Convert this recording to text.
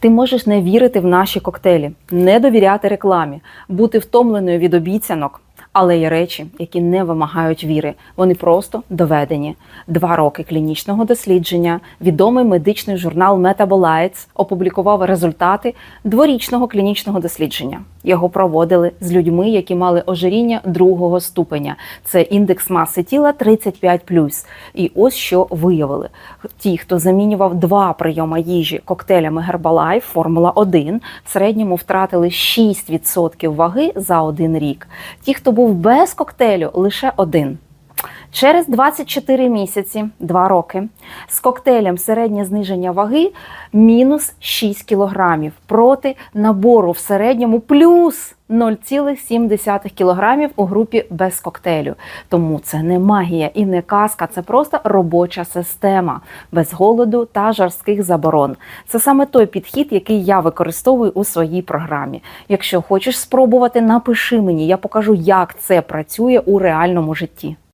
Ти можеш не вірити в наші коктейлі, не довіряти рекламі, бути втомленою від обіцянок. Але є речі, які не вимагають віри. Вони просто доведені. Два роки клінічного дослідження. Відомий медичний журнал Metabolites опублікував результати дворічного клінічного дослідження. Його проводили з людьми, які мали ожиріння другого ступеня. Це індекс маси тіла 35+. І ось що виявили: ті, хто замінював два прийоми їжі коктейлями Herbalife Формула 1, в середньому втратили 6% ваги за один рік. Ті, хто був без коктейлю, лише один. Через 24 місяці, 2 роки, з коктейлем середнє зниження ваги мінус 6 кілограмів проти набору в середньому плюс 0,7 кілограмів у групі без коктейлю. Тому це не магія і не казка, це просто робоча система без голоду та жорстких заборон. Це саме той підхід, який я використовую у своїй програмі. Якщо хочеш спробувати, напиши мені, я покажу, як це працює у реальному житті.